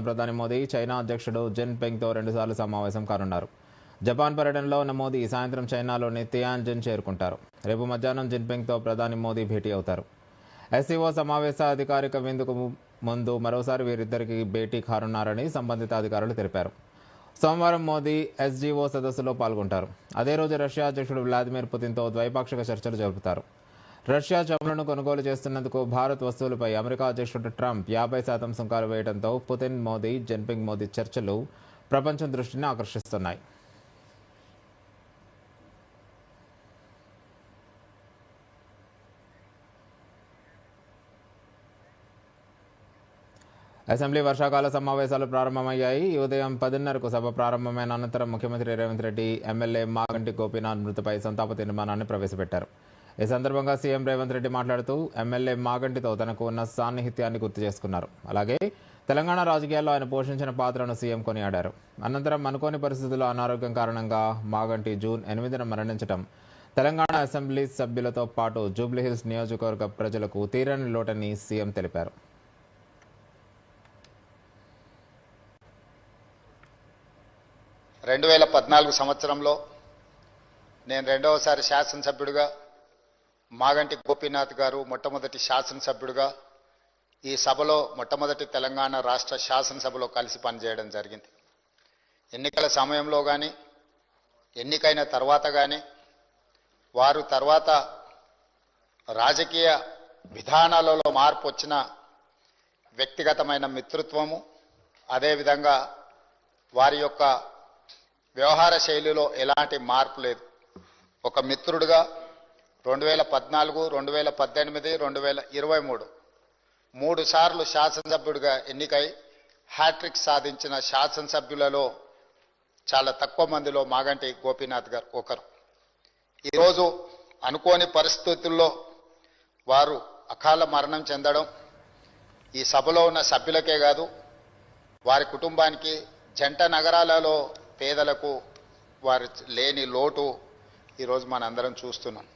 ప్రధాని మోదీ చైనా అధ్యక్షుడు జిన్ పింగ్తో రెండుసార్లు సమావేశం కానున్నారు. జపాన్ పర్యటనలో ఉన్న మోదీ సాయంత్రం చైనాలోని తియాన్జిన్ చేరుకుంటారు. రేపు మధ్యాహ్నం జిన్పింగ్తో ప్రధాని మోదీ భేటీ అవుతారు. ఎస్సీఓ సమావేశ అధికారిక విందుకు ముందు మరోసారి వీరిద్దరికి భేటీ కానున్నారని సంబంధిత అధికారులు తెలిపారు. సోమవారం మోదీ ఎస్జీఓ సదస్సులో పాల్గొంటారు. అదే రోజు రష్యా అధ్యక్షుడు వ్లాదిమిర్ పుతిన్తో ద్వైపాక్షిక చర్చలు జరుపుతారు. రష్యా చమురును కొనుగోలు చేస్తున్నందుకు భారత్ వస్తువులపై అమెరికా అధ్యక్షుడు ట్రంప్ యాభై శాతం సుంకాలు వేయడంతో పుతిన్ మోదీ జిన్పింగ్ మోదీ చర్చలు ప్రపంచం దృష్టిని ఆకర్షిస్తున్నాయి. అసెంబ్లీ వర్షాకాల సమావేశాలు ప్రారంభమయ్యాయి. ఈ ఉదయం పదిన్నరకు సభ ప్రారంభమైన అనంతరం ముఖ్యమంత్రి రేవంత్ రెడ్డి ఎమ్మెల్యే మాగంటి గోపీనాథ్ మృతిపై సంతాప తీర్మానాన్ని ప్రవేశపెట్టారు. ఈ సందర్భంగా సీఎం రేవంత్ రెడ్డి మాట్లాడుతూ ఎమ్మెల్యే మాగంటితో తనకు ఉన్న సాన్నిహిత్యాన్ని గుర్తు చేసుకున్నారు. అలాగే తెలంగాణ రాజకీయాల్లో ఆయన పోషించిన పాత్రను సీఎం కొనియాడారు. అనంతరం అనుకోని పరిస్థితుల్లో అనారోగ్యం కారణంగా మాగంటి జూన్ ఎనిమిదిన మరణించడం తెలంగాణ అసెంబ్లీ సభ్యులతో పాటు జూబ్లీహిల్స్ నియోజకవర్గ ప్రజలకు తీరని లోటని సీఎం తెలిపారు. రెండు వేల పద్నాలుగు సంవత్సరంలో నేను రెండవసారి శాసనసభ్యుడిగా మాగంటి గోపీనాథ్ గారు మొట్టమొదటి శాసనసభ్యుడిగా ఈ సభలో మొట్టమొదటి తెలంగాణ రాష్ట్ర శాసనసభలో కలిసి పనిచేయడం జరిగింది. ఎన్నికల సమయంలో కానీ ఎన్నికైన తర్వాత కానీ వారు తర్వాత రాజకీయ విధానాలలో మార్పు వచ్చిన వ్యక్తిగతమైన మిత్రత్వము అదేవిధంగా వారి యొక్క వ్యవహార శైలిలో ఎలాంటి మార్పు లేదు. ఒక మిత్రుడిగా రెండు వేల పద్నాలుగు రెండు వేల పద్దెనిమిది రెండు వేల ఇరవై మూడు. మూడు సార్లు శాసనసభ్యుడిగా ఎన్నికై హ్యాట్రిక్ సాధించిన శాసనసభ్యులలో చాలా తక్కువ మందిలో మాగంటి గోపీనాథ్ గారు ఒకరు. ఈరోజు అనుకోని పరిస్థితుల్లో వారు అకాల మరణం చెందడం ఈ సభలో ఉన్న సభ్యులకే కాదు వారి కుటుంబానికి జంట నగరాలలో పేదలకు వారి లేని లోటు ఈరోజు మనందరం చూస్తున్నాం.